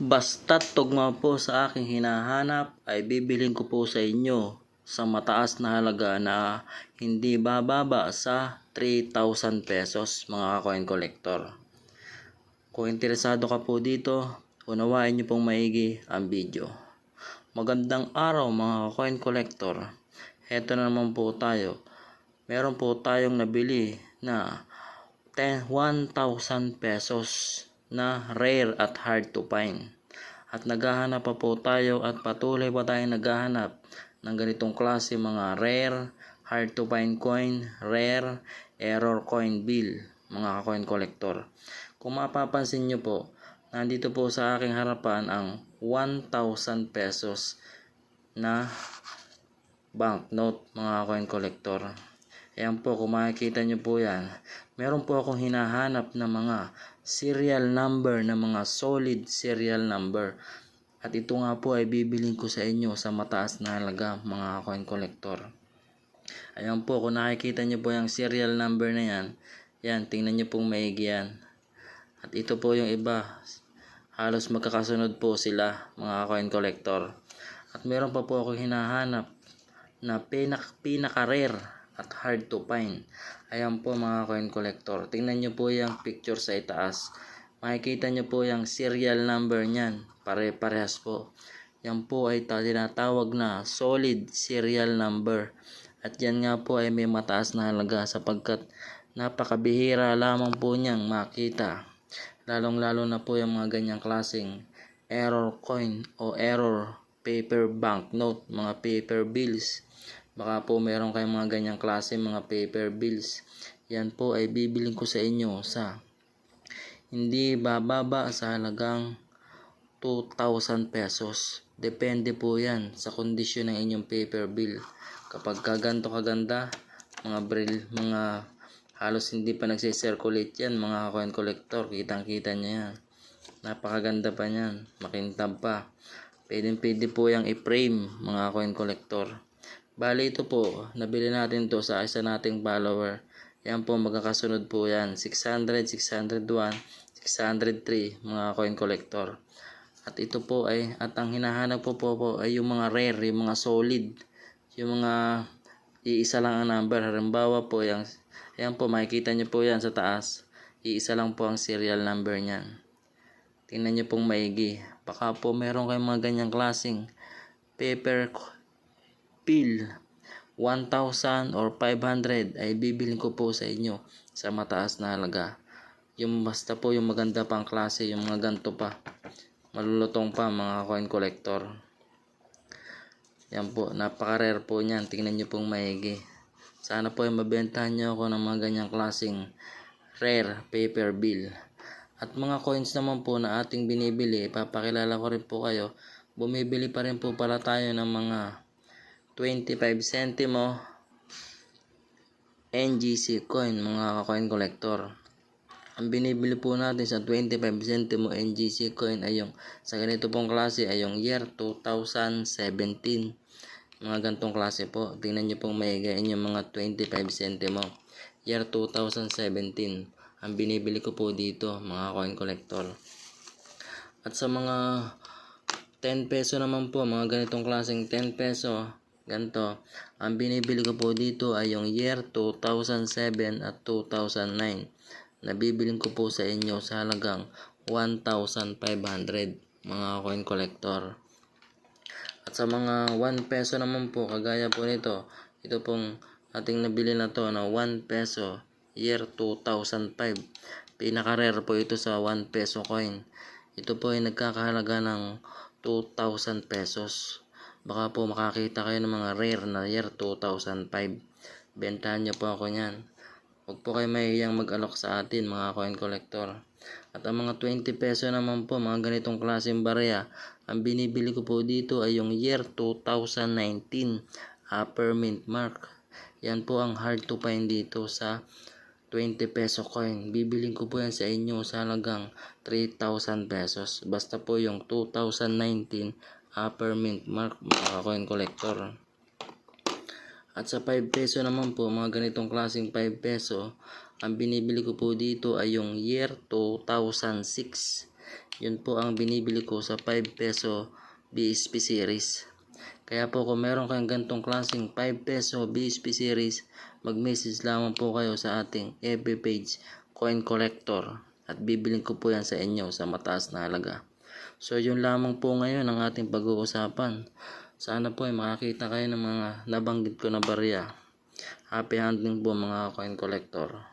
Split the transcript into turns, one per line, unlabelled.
Basta't tugma po sa aking hinahanap ay bibiling ko po sa inyo sa mataas na halaga na hindi bababa sa 3,000 pesos mga coin collector. Kung interesado ka po dito, unawain niyo pong maigi ang video. Magandang araw mga coin collector. Heto na naman po tayo. Meron po tayong nabili na 10 1,000 pesos na rare at hard to find. At naghahanap pa po tayo at patuloy pa tayong naghahanap ng ganitong klase mga rare, hard to find coin, rare, error coin bill, mga coin collector. Kung mapapansin nyo po, nandito po sa aking harapan ang 1,000 pesos na banknote mga coin collector. Ayan po, kung makikita nyo po yan, meron po akong hinahanap na mga serial number na mga solid serial number. At ito nga po ay bibiling ko sa inyo sa mataas na halaga mga coin collector. Ayan po, kung nakikita nyo po yung serial number na yan, yan, tingnan nyo pong maigi yan. At ito po yung iba, halos magkakasunod po sila mga coin collector. At meron pa po ako hinahanap na pinak pinaka-rare at hard to find. Ayan po mga coin collector. Tingnan nyo po yung picture sa itaas. Makikita nyo po yung serial number niyan. Pare-parehas po. Yan po ay tinatawag na solid serial number. At yan nga po ay may mataas na halaga sapagkat napakabihira lamang po niyang makita. Lalong lalo na po yung mga ganyang klaseng error coin o error paper banknote, mga paper bills. Baka po meron kayong mga ganyang klase mga paper bills. Yan po ay bibiling ko sa inyo sa hindi bababa sa halagang 2,000 pesos. Depende po yan sa kondisyon ng inyong paper bill. Kapag kaganto kaganda, mga brill, mga halos hindi pa nagsi-circulate yan, mga coin collector, kitang-kita niya yan. Napakaganda pa niyan, makintab pa. Pwede pwede po yung i-frame, mga coin collector. Bali ito po, nabili natin to sa isa nating follower. Yan po, magkakasunod po yan. 600, 601, 603, mga coin collector. At ito po ay, at ang hinahanap po po, po ay yung mga rare, yung mga solid. Yung mga iisa lang ang number. Halimbawa po, yung, ayan po, makikita nyo po yan sa taas. Iisa lang po ang serial number niyan. Tingnan nyo pong maigi. Baka po meron kayong mga ganyang klaseng paper bill 1,000 or 500 ay bibilin ko po sa inyo sa mataas na halaga. Yung basta po yung maganda pang klase, yung mga ganto pa. Malulutong pa mga coin collector. Yan po, napaka-rare po niyan. Tingnan nyo pong maigi. Sana po ay mabentahan nyo ako ng mga ganyang klaseng rare paper bill. At mga coins naman po na ating binibili, ipapakilala ko rin po kayo. Bumibili pa rin po pala tayo ng mga 25 centimo NGC coin mga coin collector. Ang binibili po natin sa 25 centimo NGC coin ay yung sa ganito pong klase ay yung year 2017. Mga gantong klase po. Tingnan nyo pong maigain yung mga 25 centimo. Year 2017. Ang binibili ko po dito mga coin collector. At sa mga 10 peso naman po, mga ganitong klaseng 10 peso, ganito. Ang binibili ko po dito ay yung year 2007 at 2009. Nabibiling ko po sa inyo sa halagang 1,500 mga coin collector. At sa mga 1 peso naman po, kagaya po nito, ito pong ating nabili na to na 1 peso year 2005. Pinaka-rare po ito sa 1 peso coin. Ito po ay nagkakahalaga ng 2,000 pesos. Baka po makakita kayo ng mga rare na year 2005. Bentahan nyo po ako niyan. Huwag po kayo mahihiyang mag-alok sa atin mga coin collector. At ang mga 20 peso naman po, mga ganitong klaseng barya, ang binibili ko po dito ay yung year 2019 upper mint mark. Yan po ang hard to find dito sa 20 peso coin. Bibiling ko po yan sa inyo sa halagang 3,000 pesos. Basta po yung 2019 upper mint mark mga coin collector. At sa 5 peso naman po, mga ganitong klaseng 5 peso, ang binibili ko po dito ay yung year 2006. Yun po ang binibili ko sa 5 peso BSP series. Kaya po kung meron kayong gantong klaseng 5 peso BSP series, mag-message lamang po kayo sa ating FB page Coin Collector at bibiling ko po yan sa inyo sa mataas na halaga. So yun lamang po ngayon ang ating pag-uusapan. Sana po ay makakita kayo ng mga nabanggit ko na barya. Happy hunting po mga coin collector.